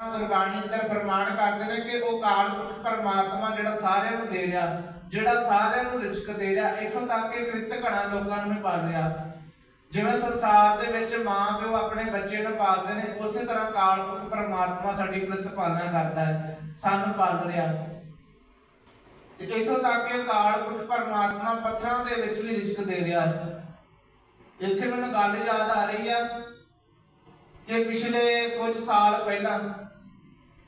ਗੁਰਬਾਣੀ ਅੰਦਰ ਫਰਮਾਨ ਕਰਦੇ ਨੇ ਕਿ ਉਹ ਕਾਲ ਪੁਰਖ ਪਰਮਾਤਮਾ ਜਿਹੜਾ ਸਾਰਿਆਂ ਨੂੰ ਦੇ ਰਿਹਾ, ਜਿਹੜਾ ਸਾਰਿਆਂ ਨੂੰ ਰਿਜ਼ਕ ਦੇ ਰਿਹਾ, ਇਥੋਂ ਤੱਕ ਕਿ ਕ੍ਰਿਤ ਘਣਾ ਲੋਕਾਂ ਨੂੰ ਵੀ ਪਾਲ ਰਿਹਾ। ਜਿਵੇਂ ਸੰਸਾਰ ਦੇ ਵਿੱਚ ਮਾਂ ਪਿਓ ਆਪਣੇ ਬੱਚੇ ਨੂੰ ਪਾਲਦੇ ਨੇ, ਉਸੇ ਤਰ੍ਹਾਂ ਕਾਲ ਪਰਮਾਤਮਾ ਸਾਡੀ ਕ੍ਰਿਤ ਪਾਲਣਾ ਕਰਦਾ ਹੈ, ਸਾਨੂੰ ਪਾਲ ਰਿਹਾ। ਤੇ ਇਥੋਂ ਤੱਕ ਕਿ ਕਾਲ ਪੁਰਖ ਪਰਮਾਤਮਾ ਪੱਥਰਾਂ ਦੇ ਵਿੱਚ ਵੀ ਰਿਜ਼ਕ ਦੇ ਰਿਹਾ। ਹੈ ਇੱਥੇ ਮੈਨੂੰ ਗੱਲ ਯਾਦ ਆ ਰਹੀ ਆ ਕਿ ਪਿਛਲੇ ਕੁਝ ਸਾਲ ਪਹਿਲਾਂ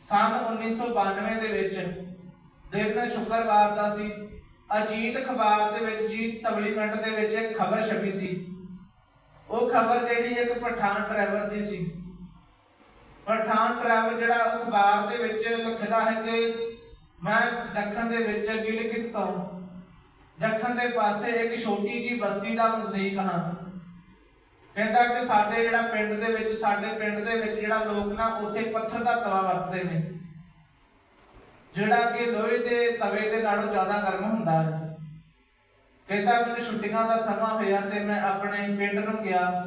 ਸਨ 1992 ਦੇ ਵਿੱਚ ਦਿਨ ਸ਼ੁੱਕਰਵਾਰ ਦਾ ਸੀ। ਅਜੀਤ ਅਖਬਾਰ ਦੇ ਵਿੱਚ, ਜੀਤ ਸਪਲੀਮੈਂਟ ਦੇ ਵਿੱਚ ਇੱਕ ਖਬਰ ਛਪੀ ਸੀ। ਉਹ ਖਬਰ ਜਿਹੜੀ ਇੱਕ ਪਠਾਨ ਡਰਾਈਵਰ ਦੀ ਸੀ। ਪਠਾਨ ਡਰਾਈਵਰ ਜਿਹੜਾ ਉਹ ਅਖਬਾਰ ਦੇ ਵਿੱਚ ਲਿਖਦਾ ਹੈ ਕਿ ਮੈਂ ਦੱਖਣ ਦੇ ਵਿੱਚ ਗਿਲਗਿਤ ਤੋਂ, ਦੱਖਣ ਦੇ ਪਾਸੇ ਇੱਕ ਛੋਟੀ ਜੀ ਬਸਤੀ ਦਾ ਵਸਨੀਕ ਹਾਂ। ਕਹਿੰਦਾ ਕਿ ਸਾਡੇ ਜਿਹੜਾ ਪਿੰਡ ਦੇ ਵਿੱਚ, ਸਾਡੇ ਪਿੰਡ ਦੇ ਵਿੱਚ ਜਿਹੜਾ ਲੋਕ ਨਾ ਉੱਥੇ ਪੱਥਰ ਦਾ ਤਵਾ ਵਰਤਦੇ ਨੇ। ਜਿਹੜਾ ਕਿ ਲੋਹੇ ਦੇ ਤਵੇ ਦੇ ਨਾਲੋਂ ਜ਼ਿਆਦਾ ਗਰਮ ਹੁੰਦਾ ਹੈ। ਕਹਿੰਦਾ ਮੈਨੂੰ ਛੁੱਟੀਆਂ ਦਾ ਸਮਾਂ ਹੋਇਆ ਤੇ ਮੈਂ ਆਪਣੇ ਪਿੰਡ ਨੂੰ ਗਿਆ।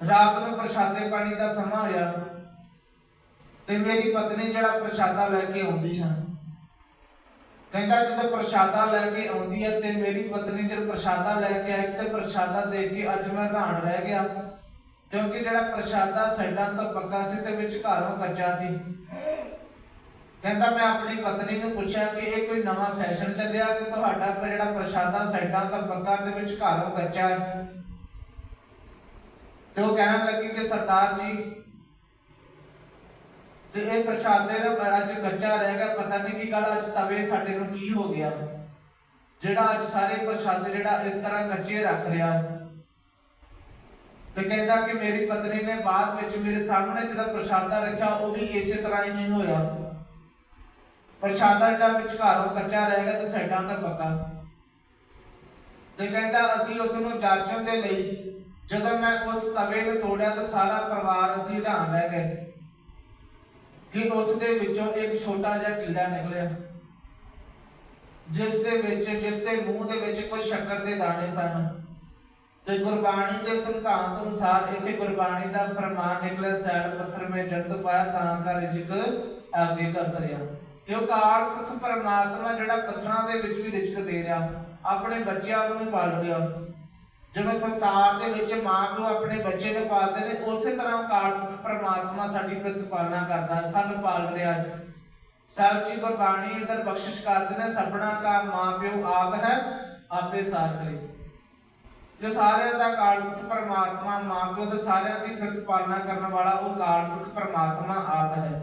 ਰਾਤ ਨੂੰ ਪ੍ਰਸ਼ਾਦੇ ਪਾਣੀ ਦਾ ਸਮਾਂ ਹੋਇਆ ਤੇ ਮੇਰੀ ਪਤਨੀ ਜਿਹੜਾ ਪ੍ਰਸ਼ਾਦਾ ਲੈ ਕੇ ਆਉਂਦੀ ਸੀ ਕਹਿੰਦਾ ਜਦੋਂ ਪ੍ਰਸ਼ਾਦਾ ਲੈ ਕੇ ਆਉਂਦੀ ਹੈ ਤੇ ਮੇਰੀ ਪਤਨੀ ਜਦ ਪ੍ਰਸ਼ਾਦਾ ਲੈ ਕੇ ਆਈ ਤੇ ਪ੍ਰਸ਼ਾਦਾ ਦੇਖ ਕੇ ਅੱਜ ਮੈਂ ਹੈਰਾਨ ਰਹਿ ਗਿਆ। ਕਿਉਂਕਿ ਜਿਹੜਾ ਪ੍ਰਸ਼ਾਦਾ ਸਾਈਡਾਂ ਤੋਂ ਪੱਕਾ ਸੀ ਤੇ ਵਿੱਚ ਘਰੋਂ ਕੱਚਾ ਸੀ। ਕਹਿੰਦਾ ਮੈਂ ਆਪਣੀ ਪਤਨੀ ਨੂੰ ਪੁੱਛਿਆ ਕਿ ਇਹ ਕੋਈ ਨਵਾਂ ਫੈਸ਼ਨ ਚੱਲਿਆ ਕਿ ਤੁਹਾਡਾ ਜਿਹੜਾ ਪ੍ਰਸ਼ਾਦਾ ਸਾਈਡਾਂ ਤੋਂ ਪੱਕਾ ਤੇ ਵਿੱਚ ਘਰੋਂ ਕੱਚਾ ਹੈ? ਤੇ ਉਹ ਕਹਿਣ ਲੱਗੀ ਕਿ ਸਰਦਾਰ ਜੀ ਤੇ ਇਹ ਪ੍ਰਸ਼ਾਦੇ ਦਾ ਅੱਜ ਕੱਚਾ ਰਹਿ ਗਿਆ, ਪਤਾ ਨਹੀਂ ਕੀ ਗੱਲ, ਅੱਜ ਤਵੇ ਸਾਡੇ ਨੂੰ ਕੀ ਹੋ ਗਿਆ। ਜਿਹੜਾ ਅੱਜ ਸਾਰੇ ਪ੍ਰਸ਼ਾਦੇ ਜਿਹੜਾ ਇਸ ਤਰ੍ਹਾਂ ਕੱਚੇ ਰੱਖ ਰਿਹਾ ਤੇ ਕਹਿੰਦਾ ਕਿ ਮੇਰੀ ਪਤਨੀ ਨੇ ਬਾਅਦ ਵਿੱਚ ਮੇਰੇ ਸਾਹਮਣੇ ਜਿਹੜਾ ਪ੍ਰਸ਼ਾਦਾ ਰੱਖਿਆ, ਉਹ ਵੀ ਇਸੇ ਤਰ੍ਹਾਂ ਹੀ ਹੋਇਆ। ਪ੍ਰਸ਼ਾਦਾ ਜਿਹੜਾ ਵਿਚਕਾਰੋਂ ਕੱਚਾ ਰਹਿ ਗਿਆ ਤੇ ਸਾਈਡਾਂ ਦਾ ਪੱਕਾ। ਤੇ ਕਹਿੰਦਾ, ਅਸੀਂ ਉਸ ਨੂੰ ਜਾਚਣ ਦੇ ਲਈ ਜਦੋਂ ਮੈਂ ਉਸ ਤਵੇ ਨੂੰ ਤੋੜਿਆ ਤਾਂ ਸਾਰਾ ਪਰਿਵਾਰ ਅਸੀਂ ਹੈਰਾਨ ਰਹਿ ਗਏ। ਕਿ ਉਸ ਦੇ ਵਿੱਚੋਂ ਇੱਕ ਛੋਟਾ ਜਿਹਾ ਕੀੜਾ ਨਿਕਲਿਆ। ਜਿਸ ਦੇ ਵਿੱਚ, ਜਿਸ ਦੇ ਮੂੰਹ ਦੇ ਵਿੱਚ ਕੋਈ ਸ਼ੱਕਰ ਦੇ ਦਾਣੇ ਸਨ। ਤੇ ਗੁਰਬਾਣੀ ਦੇ ਸਿਧਾਂਤ ਅਨੁਸਾਰ ਇੱਥੇ ਗੁਰਬਾਣੀ ਦਾ ਫਰਮਾਨ ਨਿਕਲਿਆ ਸੈਲ ਪੱਥਰ ਮੇ ਜੰਤ ਪਾਇਆ, ਤਾਂ ਕਰ ਰਿਜਕ ਆਗੇ ਕਰਦਾ ਰਿਹਾ ਕਿ ਉਹ ਕਾਲ ਪਰਮਾਤਮਾ ਜਿਹੜਾ ਪੱਥਰਾਂ ਦੇ ਵਿੱਚ ਵੀ ਰਿਜਕ ਦੇ ਰਿਹਾ, ਆਪਣੇ ਬੱਚਿਆਂ ਨੂੰ ਵੀ ਪਾਲ ਰਿਹਾ। ਜਿਵੇਂ ਸੰਸਾਰ ਦੇ ਵਿੱਚ ਮਾਂ ਪਿਓ ਆਪਣੇ ਬੱਚੇ ਨੂੰ ਪਾਲਦੇ ਨੇ, ਉਸੇ ਤਰ੍ਹਾਂ ਕਾਲ ਪਰਮਾਤਮਾ ਸਾਡੀ ਪ੍ਰਤਿਪਾਲਨਾ ਕਰਦਾ, ਸਾਨੂੰ ਪਾਲ ਰਿਹਾ ਹੈ। ਸਾਹਿਬ ਜੀ ਗੁਰਬਾਣੀ ਇਧਰ ਬਖਸ਼ਿਸ਼ ਕਰਦੇ ਨੇ ਸਭਨਾ ਦਾ ਮਾਂ ਪਿਓ ਆਪ ਹੈ, ਆਪੇ ਸਾਰ ਕਰੇ ਜੋ ਸਾਰਿਆਂ ਦਾ ਕਾਲ ਪੁਰਖ ਪਰਮਾਤਮਾ, ਮਾਂ ਪਿਓ ਦੇ ਸਾਰਿਆਂ ਦੀ ਪ੍ਰਤਿਪਾਲਨਾ ਕਰਨ ਵਾਲਾ ਉਹ ਕਾਲ ਪੁਰਖ ਪਰਮਾਤਮਾ ਆਪ ਹੈ